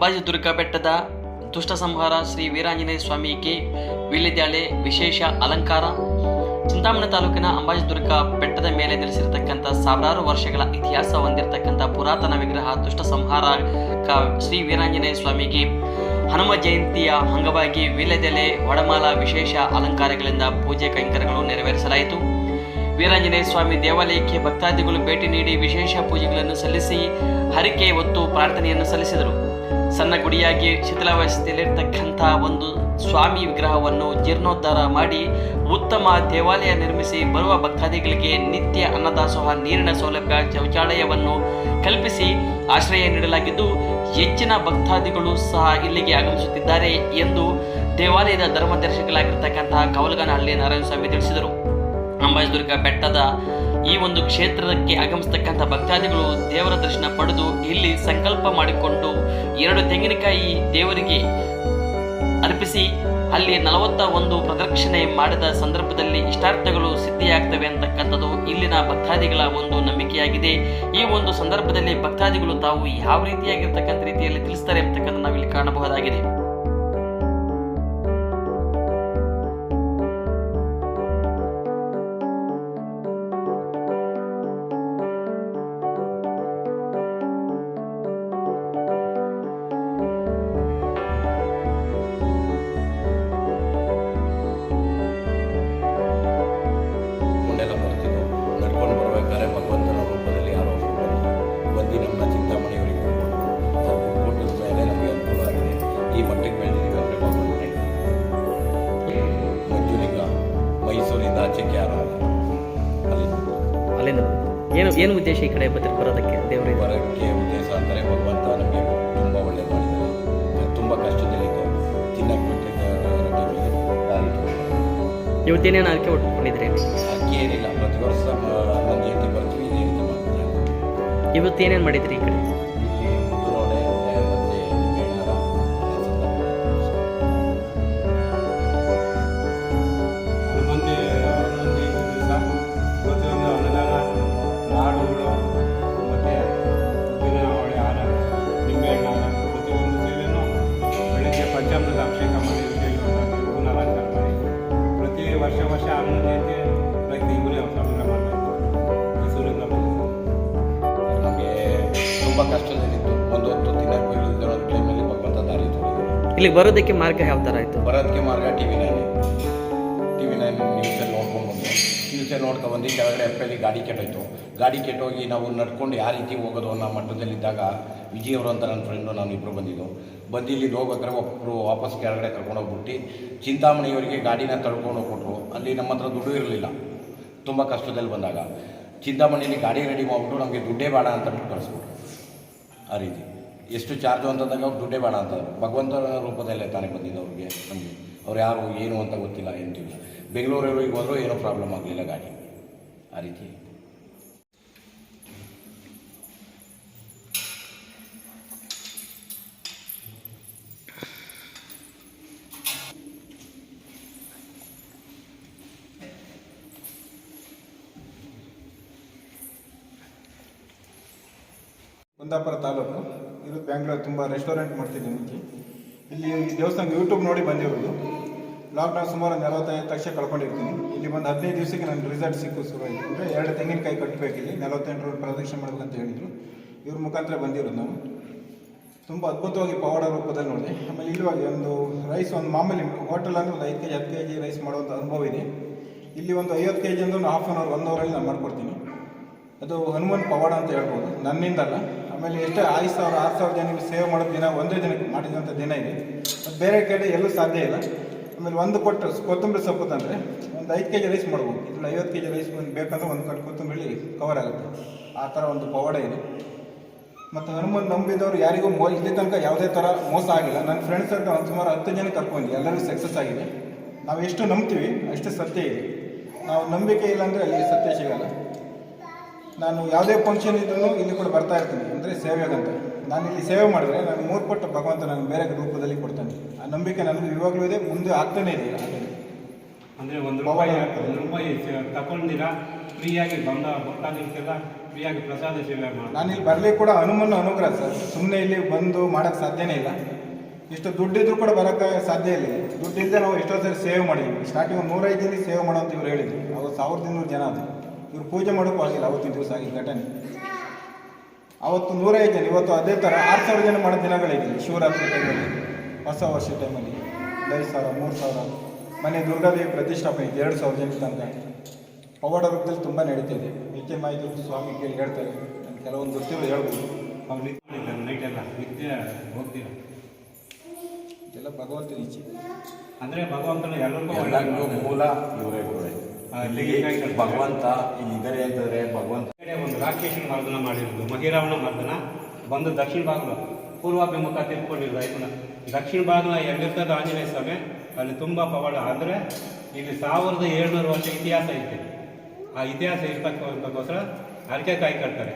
ಅಂಬಾಜಿದುರ್ಗ ಬೆಟ್ಟದ ದುಷ್ಟ ಸಂಹಾರ ಶ್ರೀ ವೀರಾಂಜನೇಯ ಸ್ವಾಮಿಗೆ ವೀಳ್ಯದ್ಯಾಳೆ ವಿಶೇಷ ಅಲಂಕಾರ. ಚಿಂತಾಮಣಿ ತಾಲೂಕಿನ ಅಂಬಾಜಿ ದುರ್ಗಾ ಬೆಟ್ಟದ ಮೇಲೆ ನೆಲೆಸಿರತಕ್ಕಂಥ ಸಾವಿರಾರು ವರ್ಷಗಳ ಇತಿಹಾಸ ಹೊಂದಿರತಕ್ಕಂಥ ಪುರಾತನ ವಿಗ್ರಹ ದುಷ್ಟ ಸಂಹಾರಕ ಶ್ರೀ ವೀರಾಂಜನೇಯ ಸ್ವಾಮಿಗೆ ಹನುಮ ಜಯಂತಿಯ ಅಂಗವಾಗಿ ವೀಳ್ಯದೆಲೆ ಒಡಮಾಲ ವಿಶೇಷ ಅಲಂಕಾರಗಳಿಂದ ಪೂಜೆ ಕೈಂಕರ್ಯಗಳು ನೆರವೇರಿಸಲಾಯಿತು. ವೀರಾಂಜನೇಯ ಸ್ವಾಮಿ ದೇವಾಲಯಕ್ಕೆ ಭಕ್ತಾದಿಗಳು ಭೇಟಿ ನೀಡಿ ವಿಶೇಷ ಪೂಜೆಗಳನ್ನು ಸಲ್ಲಿಸಿ ಹರಿಕೆ ಹೊತ್ತು ಪ್ರಾರ್ಥನೆಯನ್ನು ಸಲ್ಲಿಸಿದರು. ಸಣ್ಣ ಗುಡಿಯಾಗಿ ಶಿಥಿಲಾವಸ್ಥೆಯಲ್ಲಿರ್ತಕ್ಕಂಥ ಒಂದು ಸ್ವಾಮಿ ವಿಗ್ರಹವನ್ನು ಜೀರ್ಣೋದ್ಧಾರ ಮಾಡಿ ಉತ್ತಮ ದೇವಾಲಯ ನಿರ್ಮಿಸಿ ಬರುವ ಭಕ್ತಾದಿಗಳಿಗೆ ನಿತ್ಯ ಅನ್ನದಾಸೋಹ ನೀರಿನ ಸೌಲಭ್ಯ ಶೌಚಾಲಯವನ್ನು ಕಲ್ಪಿಸಿ ಆಶ್ರಯ ನೀಡಲಾಗಿದ್ದು, ಹೆಚ್ಚಿನ ಭಕ್ತಾದಿಗಳು ಸಹ ಇಲ್ಲಿಗೆ ಆಗಮಿಸುತ್ತಿದ್ದಾರೆ ಎಂದು ದೇವಾಲಯದ ಧರ್ಮದರ್ಶಕರಾಗಿರ್ತಕ್ಕಂತಹ ಕವಲಗನಹಳ್ಳಿ ನಾರಾಯಣ ಸ್ವಾಮಿ ತಿಳಿಸಿದರು ಅಂಬಾಜಿದುರ್ಗ ಬೆಟ್ಟದ ಈ ಒಂದು ಕ್ಷೇತ್ರಕ್ಕೆ ಆಗಮಿಸ್ತಕ್ಕಂಥ ಭಕ್ತಾದಿಗಳು ದೇವರ ದರ್ಶನ ಪಡೆದು ಇಲ್ಲಿ ಸಂಕಲ್ಪ ಮಾಡಿಕೊಂಡು ಎರಡು ತೆಂಗಿನಕಾಯಿ ದೇವರಿಗೆ ಅರ್ಪಿಸಿ ಅಲ್ಲಿ ನಲವತ್ತ ಒಂದು ಪ್ರದಕ್ಷಿಣೆ ಮಾಡಿದ ಸಂದರ್ಭದಲ್ಲಿ ಇಷ್ಟಾರ್ಥಗಳು ಸಿದ್ಧಿಯಾಗ್ತವೆ ಅಂತಕ್ಕಂಥದ್ದು ಇಲ್ಲಿನ ಭಕ್ತಾದಿಗಳ ಒಂದು ನಂಬಿಕೆಯಾಗಿದೆ. ಈ ಒಂದು ಸಂದರ್ಭದಲ್ಲಿ ಭಕ್ತಾದಿಗಳು ತಾವು ಯಾವ ರೀತಿಯಾಗಿರ್ತಕ್ಕಂಥ ರೀತಿಯಲ್ಲಿ ತಿಳಿಸ್ತಾರೆ ಅಂತಕ್ಕಂಥ ನಾವಿಲ್ಲಿ ಕಾಣಬಹುದಾಗಿದೆ. ಏನು ಉದ್ದೇಶ ಈ ಕಡೆ ಬದ್ರ ಬರೋದಕ್ಕೆ ದೇವರಿಗೆ ಬರೋಕ್ಕೆ ಉದ್ದೇಶ ಅಂದರೆ ಭಗವಂತ ನಮಗೆ ತುಂಬ ಒಳ್ಳೆ ಮಾಡಿದ್ದಾರೆ. ತುಂಬ ಕಷ್ಟದಲ್ಲಿತ್ತು ತಿನ್ನಕ್ಕೆ. ಇವತ್ತೇನೇನು ಆಯ್ಕೆ ಉಟ್ಕೊಂಡಿದ್ರಿ ಅಕ್ಕಿ ಏನಿಲ್ಲ. ಪ್ರತಿ ವರ್ಷ ಹನ್ನೊಂದು ಜಯಂತಿ ಬರ್ತೀವಿ ಇವತ್ತೇನೇನು ಮಾಡಿದ್ರಿ ಈ ಕಡೆ? ಇಲ್ಲಿಗೆ ಬರೋದಕ್ಕೆ ಮಾರ್ಗ ಯಾವ ಥರ ಆಯಿತು? ಬರೋದಕ್ಕೆ ಮಾರ್ಗ T V nine. T V nine ನ್ಯೂಸಲ್ಲಿ ನೋಡ್ಕೊಂಡು ಬಂದು ನ್ಯೂಸಲ್ಲಿ ನೋಡ್ಕೊಂಡು ಬಂದು ಕೆಳಗಡೆ ಎಪ್ಪಲ್ಲಿ ಗಾಡಿ ಕೆಟ್ಟೋಯ್ತು. ಗಾಡಿ ಕೆಟ್ಟೋಗಿ ನಾವು ನಡ್ಕೊಂಡು ಯಾವ ರೀತಿ ಹೋಗೋದು ಅನ್ನೋ ಮಟ್ಟದಲ್ಲಿದ್ದಾಗ ವಿಜಯ್ ಅವರು ಅಂತ ನನ್ನ ಫ್ರೆಂಡು ನಾನು ಇಬ್ಬರು ಬಂದಿದ್ದು. ಬಂದು ಇಲ್ಲಿ ಹೋಗ್ಬೇಕಾದ್ರೆ ಒಬ್ಬರು ವಾಪಸ್ ಕೆಳಗಡೆ ಕರ್ಕೊಂಡು ಹೋಗ್ಬಿಟ್ಟು ಚಿಂತಾಮಣಿಯವರಿಗೆ ಗಾಡಿನ ತಳ್ಕೊಂಡು ಹೋಗ್ಬಿಟ್ರು. ಅಲ್ಲಿ ನಮ್ಮ ಹತ್ರ ದುಡ್ಡು ಇರಲಿಲ್ಲ. ತುಂಬ ಕಷ್ಟದಲ್ಲಿ ಬಂದಾಗ. ಚಿಂತಾಮಣಿಯಲ್ಲಿ ಗಾಡಿ ರೆಡಿ ಮಾಡಿಬಿಟ್ಟು ನಮಗೆ ದುಡ್ಡೇ ಬೇಡ ಅಂತ ಕಳಿಸ್ಬಿಟ್ರು. ಆ ರೀತಿ. ಎಷ್ಟು ಚಾರ್ಜು ಅಂತಂದಾಗ ಅವ್ರು ದುಡ್ಡೇ ಬೇಡ ಅಂತ ಭಗವಂತನ ರೂಪದಲ್ಲೇ ತಾನೇ ಬಂದಿದ್ದು ಅವ್ರಿಗೆ ನಮಗೆ. ಅವ್ರು ಯಾರು, ಏನು ಅಂತ ಗೊತ್ತಿಲ್ಲ ಎಂತಿಲ್ಲ ಬೆಂಗಳೂರಿಗೆ ಹೋದರೂ ಏನೂ ಪ್ರಾಬ್ಲಮ್ ಆಗಲಿಲ್ಲ ಗಾಡಿ. ಆ ರೀತಿ. ಕುಂದಾಪುರ ತಾಲೂಕು. ಇದು ಬ್ಯಾಂಗ್ಳೂರು ತುಂಬ ರೆಸ್ಟೋರೆಂಟ್ ಮಾಡ್ತಿದ್ದೆ ಮುಂಚೆ ಇಲ್ಲಿ ಈ ದೇವಸ್ಥಾನ ಯೂಟ್ಯೂಬ್ ನೋಡಿ ಬಂದಿರೋದು. ಲಾಕ್ಡೌನ್ ಸುಮಾರು ಒಂದು ನಲವತ್ತೈದು ಲಕ್ಷ ಕಳ್ಕೊಂಡಿರ್ತೀನಿ. ಇಲ್ಲಿ ಒಂದು ಹದಿನೈದು ದಿವಸಕ್ಕೆ ನನಗೆ ರಿಸಲ್ಟ್ ಸಿಕ್ಕು ಶುರು ಆಯಿತು ಅಂದರೆ ಎರಡು ತೆಂಗಿನಕಾಯಿ ಕಟ್ಟಬೇಕಿಲ್ಲಿ ನಲವತ್ತೆಂಟು ರೂಪಾಯಿ ಪ್ರದಕ್ಷಿಣೆ ಮಾಡಬೇಕಂತ ಹೇಳಿದರು. ಇವ್ರ ಮುಖಾಂತರ ಬಂದಿರೋದು ನಾವು ತುಂಬ ಅದ್ಭುತವಾಗಿ ಪವಾಡ ರೂಪದಲ್ಲಿ ನೋಡಿದೆ ಆಮೇಲೆ ಇಲ್ಲಿವಾಗಿ ಒಂದು ರೈಸ್ ಒಂದು ಮಾಮೂಲಿ ಹೋಟೆಲ್ ಅಂದರೆ ಒಂದು ಐದು ಕೆ ಜಿ ಹತ್ತು ಕೆ ಜಿ ರೈಸ್ ಮಾಡುವಂಥ ಅನುಭವ ಇದೆ. ಇಲ್ಲಿ ಒಂದು ಐವತ್ತು ಕೆ ಜಿ ಅಂದ್ರೆ ಒಂದು ಹಾಫ್ ಆನ್ ಅವರ್ ಒನ್ ಅವರಲ್ಲಿ ನಾನು ಮಾಡ್ಕೊಡ್ತೀನಿ. ಅದು ಹನುಮಾನ್ ಪವಾಡ ಅಂತ ಹೇಳ್ಬೋದು. ನನ್ನಿಂದಲ್ಲ ಆಮೇಲೆ ಎಷ್ಟೇ ಐದು ಸಾವಿರ, ಆರು ಸಾವಿರ ಜನಕ್ಕೆ ಸೇವೆ ಮಾಡೋ ದಿನ ಒಂದೇ ದಿನಕ್ಕೆ ಮಾಡಿದಂಥ ದಿನ ಇದೆ. ಅದು ಬೇರೆ ಕಡೆ ಎಲ್ಲೂ ಸಾಧ್ಯ ಇಲ್ಲ. ಆಮೇಲೆ ಒಂದು ಕೊಟ್ಟು ಕೊತ್ತಂಬರಿ ಸೊಪ್ಪು ತಂದರೆ ಒಂದು ಐದು ಕೆ ಜಿ ರೈಸ್ ಮಾಡ್ಬೋದು. ಇದ್ರಲ್ಲಿ ಐವತ್ತು ಕೆ ಜಿ ರೈಸ್ ಒಂದು ಬೇಕಂದ್ರೆ ಒಂದು ಕಟ್ಟು ಕೊತ್ತಂಬರಿ ಕವರ್ ಆಗುತ್ತೆ. ಆ ಥರ ಒಂದು ಪವಾಡ ಇದೆ. ಮತ್ತು ಹನುಮನ್ ನಂಬಿದವರು ಯಾರಿಗೂ ಮೋ ಇಲ್ಲಿ ತನಕ ಯಾವುದೇ ಥರ ಮೋಸ ಆಗಿಲ್ಲ. ನನ್ನ ಫ್ರೆಂಡ್ಸ್ ಅಂತ ಒಂದು ಸುಮಾರು ಹತ್ತು ಜನ ಕರ್ಕೊಂಡು ಎಲ್ಲರಿಗೂ ಸಕ್ಸಸ್ ಆಗಿದೆ. ನಾವು ಎಷ್ಟು ನಂಬ್ತೀವಿ ಅಷ್ಟು ಸತ್ಯ ಇದೆ. ನಾವು ನಂಬಿಕೆ ಇಲ್ಲ ಅಂದರೆ ಅಲ್ಲಿ ಸತ್ಯ ಸಿಗಲ್ಲ. ನಾನು ಯಾವುದೇ ಫಂಕ್ಷನ್ ಇದ್ರೂ ಇಲ್ಲಿ ಕೂಡ ಬರ್ತಾ ಇರ್ತೀನಿ. ಅಂದರೆ ಸೇವೆಗಂತ ನಾನು ಇಲ್ಲಿ ಸೇವೆ ಮಾಡಿದ್ರೆ ನಾನು ಮೂರು ಪಟ್ಟು ಭಗವಂತ ನಾನು ಬೇರೆ ರೂಪದಲ್ಲಿ ಕೊಡ್ತಾನೆ. ಆ ನಂಬಿಕೆ ನನಗೆ ಇವಾಗಲೂ ಇದೆ ಮುಂದೆ ಆಗ್ತಾನೆ ಇದೆ. ಅಂದರೆ ಒಂದು ರೂಪಾಯಿ ಒಂದು ರೂಪಾಯಿ ತಗೊಂಡಿರಾ ಫ್ರೀಯಾಗಿ ಬಂದ ಭಕ್ತಾದಿಗಳಿಗೆಲ್ಲ ಫ್ರೀಯಾಗಿ ಪ್ರಸಾದ ಸೇವೆ ಮಾಡಿ. ನಾನು ಇಲ್ಲಿ ಬರಲಿ ಕೂಡ ಹನುಮನ ಅನುಗ್ರಹ ಸರ್. ಸುಮ್ಮನೆ ಇಲ್ಲಿ ಬಂದು ಮಾಡೋಕ್ಕೆ ಸಾಧ್ಯನೇ ಇಲ್ಲ. ಇಷ್ಟು ದುಡ್ಡಿದ್ರು ಕೂಡ ಬರೋಕ್ಕೆ ಸಾಧ್ಯ ಇಲ್ಲ. ದುಡ್ಡಿಲ್ಲದೆ ನಾವು ಎಷ್ಟೋ ಸರಿ ಸೇವ್ ಮಾಡಿದ್ವಿ ಸ್ಟಾರ್ಟಿಂಗ್ ನೂರೈದು ಸೇವೆ ಸೇವ್ ಮಾಡೋ ಅಂತ ಇವ್ರು ಹೇಳಿದ್ವಿ ಅವತ್ತು ಸಾವಿರದ ಇನ್ನೂರು ಜನ ಅದು. ಇವ್ರು ಪೂಜೆ ಮಾಡೋಕ್ಕೂ ಆಗಿಲ್ಲ ಅವತ್ತಿನ ದಿವಸ ಆಗಿದ್ದ ಘಟನೆ. ಅವತ್ತು ನೂರೈದು ಜನ ಇವತ್ತು ಅದೇ ಥರ ಆರು ಸಾವಿರ ಜನ ಮಾಡೋ ದಿನಗಳಿದೆ ಶಿವರಾತ್ರಿ ಟೈಮಲ್ಲಿ ಹೊಸ ವರ್ಷ ಟೈಮಲ್ಲಿ ಐದು ಸಾವಿರ ಮೂರು ಸಾವಿರ. ಮನೆ ದುರ್ಗಾದೇವಿ ಪ್ರತಿಷ್ಠಾಪನೆ ಇದೆ ಎರಡು ಸಾವಿರ ಜನ ತನಕ. ಪವಾಡ ರೂಪದಲ್ಲಿ ತುಂಬ ನಡೀತಿದೆ ನಿತ್ಯ ಮಾಹಿತಿ ಸ್ವಾಮಿ ಕೇಳಿ ಹೇಳ್ತಾರೆ. ನಾನು ಕೆಲವೊಂದು ವೃತ್ತಿಗಳು ಹೇಳ್ಬೋದು. ಅವ್ನು ನಿಂತ್ಕೊಂಡಿದ್ದಾರೆ ನೈಟ್ ಎಲ್ಲ ನಿತ್ಯ ಹೋಗ್ತೀರ ಇದೆಲ್ಲ ಭಗವಂತನ ಇಚ್ಛೆ. ಅಂದರೆ ಭಗವಂತನ ಎಲ್ಲರಿಗೂ ಮೂಲ ಇವರೇ ಭಗವಂತ ಇದ್ದಾರೆ ಅಂತಂದ್ರೆ ಭಗವಂತ. ಒಂದು ರಾಕೇಶನ ಮರ್ದನ ಮಾಡಿರೋದು, ಮಹಿರಾವಣ ಮರ್ದನ ಬಂದು ದಕ್ಷಿಣ ಭಾಗದ ಪೂರ್ವಾಭಿಮುಖ ತಿಳ್ಕೊಂಡಿರೋದು ಇದನ್ನ ದಕ್ಷಿಣ ಬಾಗಿಲ ಎಲ್ಲಿರ್ತದ ಆಂಜನೇಯ ಸ್ವಾಮಿ, ಅಲ್ಲಿ ತುಂಬ ಪವಾಡ. ಆದರೆ ಇಲ್ಲಿ ಸಾವಿರದ ಏಳ್ನೂರು ವರ್ಷ ಇತಿಹಾಸ ಐತೆ. ಆ ಇತಿಹಾಸ ಇರ್ತಕ್ಕಂಥಕ್ಕೋಸ್ಕರ ಅರಿಕೆಕಾಯಿ ಕಟ್ತಾರೆ.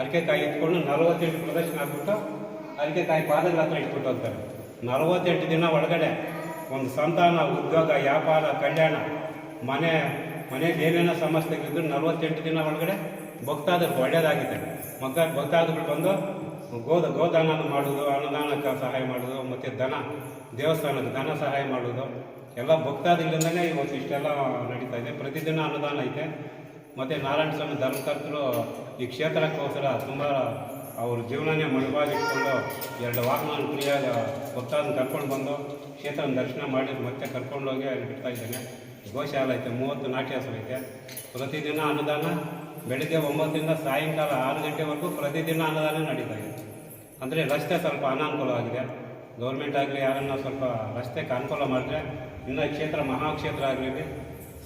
ಅರಿಕೆಕಾಯಿ ಇಟ್ಕೊಂಡು ನಲವತ್ತೆಂಟು ಪ್ರದರ್ಶನ ಆಗ್ಬಿಟ್ಟು ಅರಿಕೆಕಾಯಿ ಪಾದಗಳ ಹತ್ರ ಇಟ್ಬಿಟ್ಟು ಹೋಗ್ತಾರೆ. ನಲವತ್ತೆಂಟು ದಿನ ಒಳಗಡೆ ಒಂದು ಸಂತಾನ, ಉದ್ಯೋಗ, ವ್ಯಾಪಾರ, ಕಲ್ಯಾಣ, ಮನೆ ಮನೆಗೆ ಏನೇನೋ ಸಮಸ್ಯೆಗಳಿದ್ರು ನಲವತ್ತೆಂಟು ದಿನ ಒಳಗಡೆ ಭಕ್ತಾದರು ಒಳ್ಳೆಯದಾಗಿದೆ ಮಗ ಭಕ್ತಾದರು ಬಂದು ಗೋದ ಗೋದಾನ ಮಾಡೋದು ಅನ್ನದಾನಕ್ಕೆ ಸಹಾಯ ಮಾಡೋದು ಮತ್ತು ದನ ದೇವಸ್ಥಾನಕ್ಕೆ ದನ ಸಹಾಯ ಮಾಡೋದು ಎಲ್ಲ ಭಕ್ತಾದಿಗಳಿಂದನೇ ಇವತ್ತು ಇಷ್ಟೆಲ್ಲ ನಡೀತಾ ಇದೆ. ಪ್ರತಿದಿನ ಅನ್ನದಾನ ಐತೆ. ಮತ್ತು ನಾರಾಯಣ ಸ್ವಾಮಿ ಧರ್ಮಕರ್ತರು ಈ ಕ್ಷೇತ್ರಕ್ಕೋಸ್ಕರ ತುಂಬ ಅವ್ರ ಜೀವನನೇ ಮಣವಾಗಿಟ್ಕೊಂಡು ಎರಡು ವಾಹನ ಫ್ರೀಯಾಗಿ ಭಕ್ತಾದನ್ನು ಕರ್ಕೊಂಡು ಬಂದು ಕ್ಷೇತ್ರನ ದರ್ಶನ ಮಾಡಿ ಮತ್ತೆ ಕರ್ಕೊಂಡೋಗಿ ಬಿಡ್ತಾ ಇದ್ದೇನೆ. ಗೋಶಾಲೆ ಐತೆ ಮೂವತ್ತು ನಾಟ್ಯಾಸ ಐತೆ. ಪ್ರತಿದಿನ ಅನುದಾನ ಬೆಳಿಗ್ಗೆ ಒಂಬತ್ತರಿಂದ ಸಾಯಂಕಾಲ ಆರು ಗಂಟೆವರೆಗೂ ಪ್ರತಿದಿನ ಅನುದಾನ ನಡೀತಾ ಇದೆ. ಅಂದರೆ ರಸ್ತೆ ಸ್ವಲ್ಪ ಅನಾನುಕೂಲವಾಗಿದೆ ಗೌರ್ಮೆಂಟ್ ಆಗಲಿ ಯಾರನ್ನ ಸ್ವಲ್ಪ ರಸ್ತೆಗೆ ಅನುಕೂಲ ಮಾಡಿದ್ರೆ ಇನ್ನು ಕ್ಷೇತ್ರ ಮಹಾಕ್ಷೇತ್ರ ಆಗಲಿ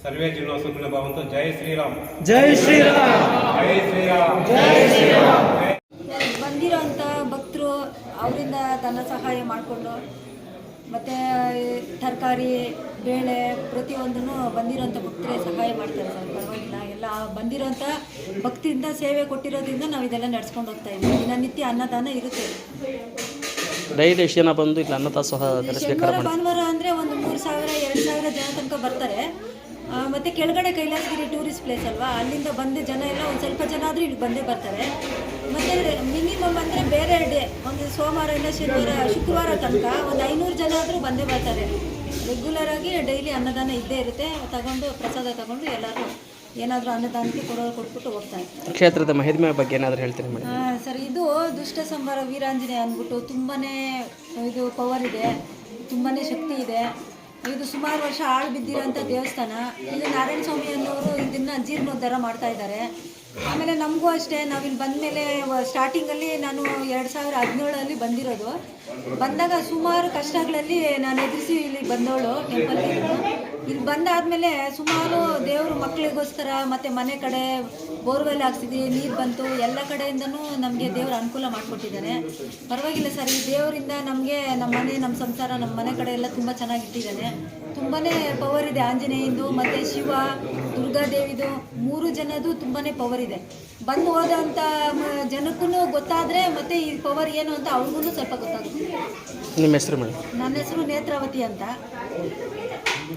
ಸರ್ವೇ ಜಿಲ್ಲಾ ಸುಗ್ರಣ ಭವಂತು ಜೈ ಶ್ರೀರಾಮ್. ಜೈ ಶ್ರೀರಾಮ್. ಜೈ ಶ್ರೀರಾಮ್. ಜೈ ಶ್ರೀರಾಮ್. ಬಂದಿರೋಂಥ ಭಕ್ತರು ಅವರಿಂದ ಧನ ಸಹಾಯ ಮಾಡಿಕೊಂಡು ಮತ್ತು ತರಕಾರಿ ಬೇಳೆ ಪ್ರತಿಯೊಂದನ್ನು ಬಂದಿರೋಂಥ ಭಕ್ತರೇ ಸಹಾಯ ಮಾಡ್ತಾರೆ ಸರ್. ಪರವಾಗಿಲ್ಲ ಎಲ್ಲ ಬಂದಿರೋಂಥ ಭಕ್ತಿಯಿಂದ ಸೇವೆ ಕೊಟ್ಟಿರೋದ್ರಿಂದ ನಾವು ಇದೆಲ್ಲ ನಡ್ಸ್ಕೊಂಡು ಹೋಗ್ತಾ ಇದ್ದೀವಿ. ದಿನನಿತ್ಯ ಅನ್ನದಾನ ಇರುತ್ತೆ. ಡೈಲಿ ಎಷ್ಟು ಜನ ಬಂದು ಇಲ್ಲಿ ಅನ್ನದಾಸೋಹ ಶನಿವಾರ ಭಾನುವಾರ ಅಂದರೆ ಒಂದು ಮೂರು ಸಾವಿರ ಎರಡು ಸಾವಿರ ಜನ ತನಕ ಬರ್ತಾರೆ. ಮತ್ತೆ ಕೆಳಗಡೆ ಕೈಲಾಸಗಿರಿ ಟೂರಿಸ್ಟ್ ಪ್ಲೇಸ್ ಅಲ್ವಾ? ಅಲ್ಲಿಂದ ಬಂದ ಜನ ಎಲ್ಲ ಒಂದು ಸ್ವಲ್ಪ ಜನ ಆದರೂ ಇಲ್ಲಿ ಬಂದೇ ಬರ್ತಾರೆ. ಮತ್ತೆ ಮಿನಿಮಮ್ ಅಂದರೆ ಬೇರೆ ಡೇ ಒಂದು ಸೋಮವಾರದಿಂದ ಶನಿವಾರ ಶುಕ್ರವಾರ ತನಕ ಒಂದು ಐನೂರು ಜನ ಆದರೂ ಬಂದೇ ಬರ್ತಾರೆ. ರೆಗ್ಯುಲರ್ ಆಗಿ ಡೈಲಿ ಅನ್ನದಾನ ಇದ್ದೇ ಇರುತ್ತೆ. ತಗೊಂಡು ಪ್ರಸಾದ ತಗೊಂಡು ಎಲ್ಲರೂ ಏನಾದರೂ ಅನ್ನದಾನಕ್ಕೆ ಕೊಡೋರು ಕೊಟ್ಬಿಟ್ಟು ಹೋಗ್ತಾ ಇರ್ತಾರೆ. ಕ್ಷೇತ್ರದ ಮಹಿಮೆ ಬಗ್ಗೆ ಏನಾದರೂ ಹೇಳ್ತೀನಿ ಮೇಡಮ್? ಸರ್ ಇದು ದುಷ್ಟ ಸಂಬಾರ ವೀರಾಂಜನೇಯ ಅಂದ್ಬಿಟ್ಟು ತುಂಬಾ ಇದು ಪವರ್ ಇದೆ. ತುಂಬಾ ಶಕ್ತಿ ಇದೆ. ಇದು ಸುಮಾರು ವರ್ಷ ಆಳು ಬಿದ್ದಿರೋಂಥ ದೇವಸ್ಥಾನ. ಇಲ್ಲಿ ನಾರಾಯಣ ಸ್ವಾಮಿ ಅನ್ನೋರು ಇದನ್ನ ಜೀರ್ಣೋದ್ಧಾರ ಮಾಡ್ತಾ ಇದ್ದಾರೆ. ಆಮೇಲೆ ನಮಗೂ ಅಷ್ಟೇ, ನಾವು ಇಲ್ಲಿ ಬಂದಮೇಲೆ ಸ್ಟಾರ್ಟಿಂಗಲ್ಲಿ ನಾನು ಎರಡು ಸಾವಿರ ಹದಿನೇಳರಲ್ಲಿ ಬಂದಿರೋದು. ಬಂದಾಗ ಸುಮಾರು ಕಷ್ಟಗಳಲ್ಲಿ ನಾನು ಎದುರಿಸಿ ಇಲ್ಲಿ ಬಂದವಳು ಟೆಂಪಲ್ಗೆ ಇಲ್ಲಿ ಬಂದಾದಮೇಲೆ ಸುಮಾರು ದೇವರು ಮಕ್ಕಳಿಗೋಸ್ಕರ ಮತ್ತು ಮನೆ ಕಡೆ ಬೋರ್ವೆಲ್ ಹಾಕ್ಸಿದ್ವಿ ನೀರು ಬಂತು ಎಲ್ಲ ಕಡೆಯಿಂದನೂ ನಮಗೆ ದೇವರು ಅನುಕೂಲ ಮಾಡಿಕೊಟ್ಟಿದ್ದಾನೆ ಪರವಾಗಿಲ್ಲ ಸರ್ ಈ ದೇವರಿಂದ ನಮಗೆ ನಮ್ಮ ಮನೆ ನಮ್ಮ ಸಂಸಾರ ನಮ್ಮ ಮನೆ ಕಡೆ ಎಲ್ಲ ತುಂಬ ಚೆನ್ನಾಗಿಟ್ಟಿದ್ದಾನೆ ತುಂಬಾ ಪವರ್ ಇದೆ ಆಂಜನೇಯಂದು ಮತ್ತು ಶಿವ ದುರ್ಗಾದೇವಿದು ಮೂರು ಜನದು ತುಂಬಾ ಪವರ್ ಇದೆ. ಬಂದು ಹೋದಂಥ ಜನಕ್ಕೂ ಗೊತ್ತಾದರೆ ಮತ್ತು ಈ ಪವರ್ ಏನು ಅಂತ ಅವ್ರಿಗೂ ಸ್ವಲ್ಪ ಗೊತ್ತಾಗುತ್ತೆ. ನಿಮ್ಮ ಹೆಸರು ಮೇಡಮ್? ನನ್ನ ಹೆಸರು ನೇತ್ರಾವತಿ ಅಂತ.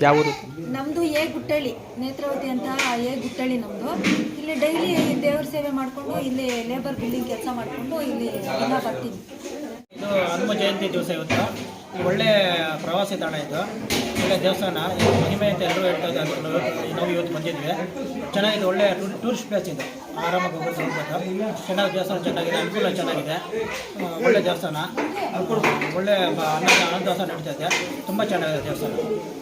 ಯಾವ ನಮ್ದು ನಮ್ಮದು ಎ ಗುಟ್ಟಳ್ಳಿ ನೇತ್ರಾವತಿ ಅಂತ ಎ ಗುಟ್ಟಳ್ಳಿ ನಮ್ಮದು ಇಲ್ಲಿ ಡೈಲಿ ದೇವ್ರ ಸೇವೆ ಮಾಡಿಕೊಂಡು ಇಲ್ಲಿ ಲೇಬರ್ ಬಿಲ್ಡಿಂಗ್ ಕೆಲಸ ಮಾಡಿಕೊಂಡು ಇಲ್ಲಿ ದಿನ ಬರ್ತೀನಿ ಇದು ಹನುಮ ಜಯಂತಿ ದಿವಸ ಇವತ್ತು ಒಳ್ಳೆ ಪ್ರವಾಸಿ ತಾಣ ಇದು ಒಳ್ಳೆ ದೇವಸ್ಥಾನ ಇದು ಮಹಿಮೆ ಅಂತ ಎಲ್ಲರೂ ಹೇಳ್ತಾ ಇದ್ದಾರೆ ನಾವು ಇವತ್ತು ಬಂದಿದ್ವಿ ಚೆನ್ನಾಗಿದೆ ಒಳ್ಳೆ ಟೂರಿಸ್ಟ್ ಪ್ಲೇಸ್ ಇದು ಆರಾಮಾಗಿ ಹೋಗೋದು ಹೋಗ್ಬೋದು ಚೆನ್ನಾಗಿ ದೇವಸ್ಥಾನ ಚೆನ್ನಾಗಿದೆ ಅನುಕೂಲ ಚೆನ್ನಾಗಿದೆ ಒಳ್ಳೆ ದೇವಸ್ಥಾನ ಅನುಕೂಲ ಒಳ್ಳೆ ಅನ್ನ ಅನ್ನ ಅನ್ನದಾಸ ನಡೀತಾ ಇದೆ ತುಂಬ ಚೆನ್ನಾಗಿದೆ ದೇವಸ್ಥಾನ